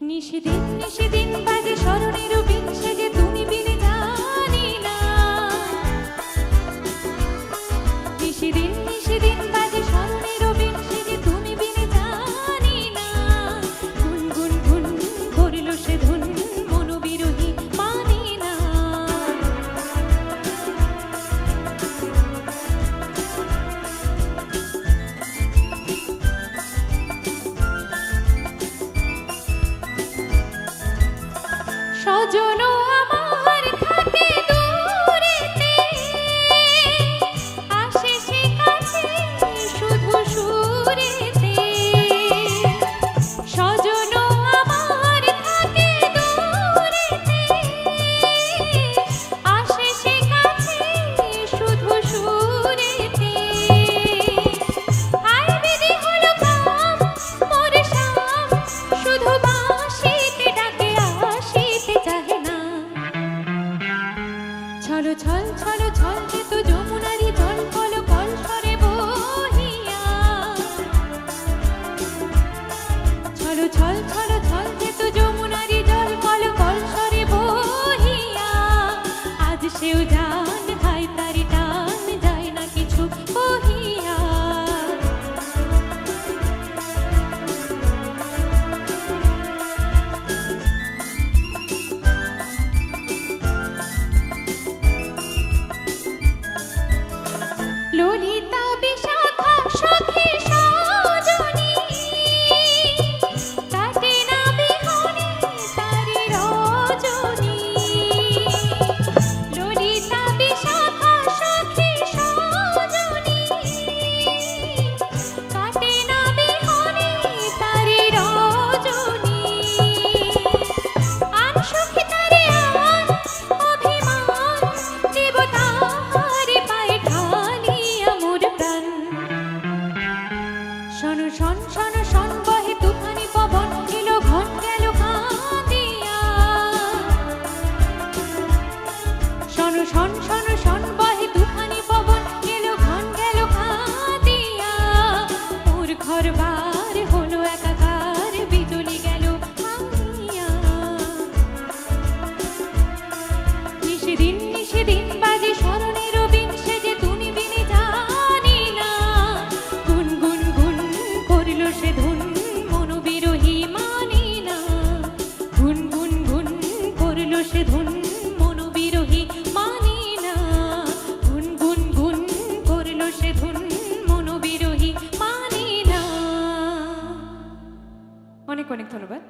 নিশি দিন নিশি দিন বাজে স্মরণের বিন yo no শোনো শোন শোনো conectó Robert?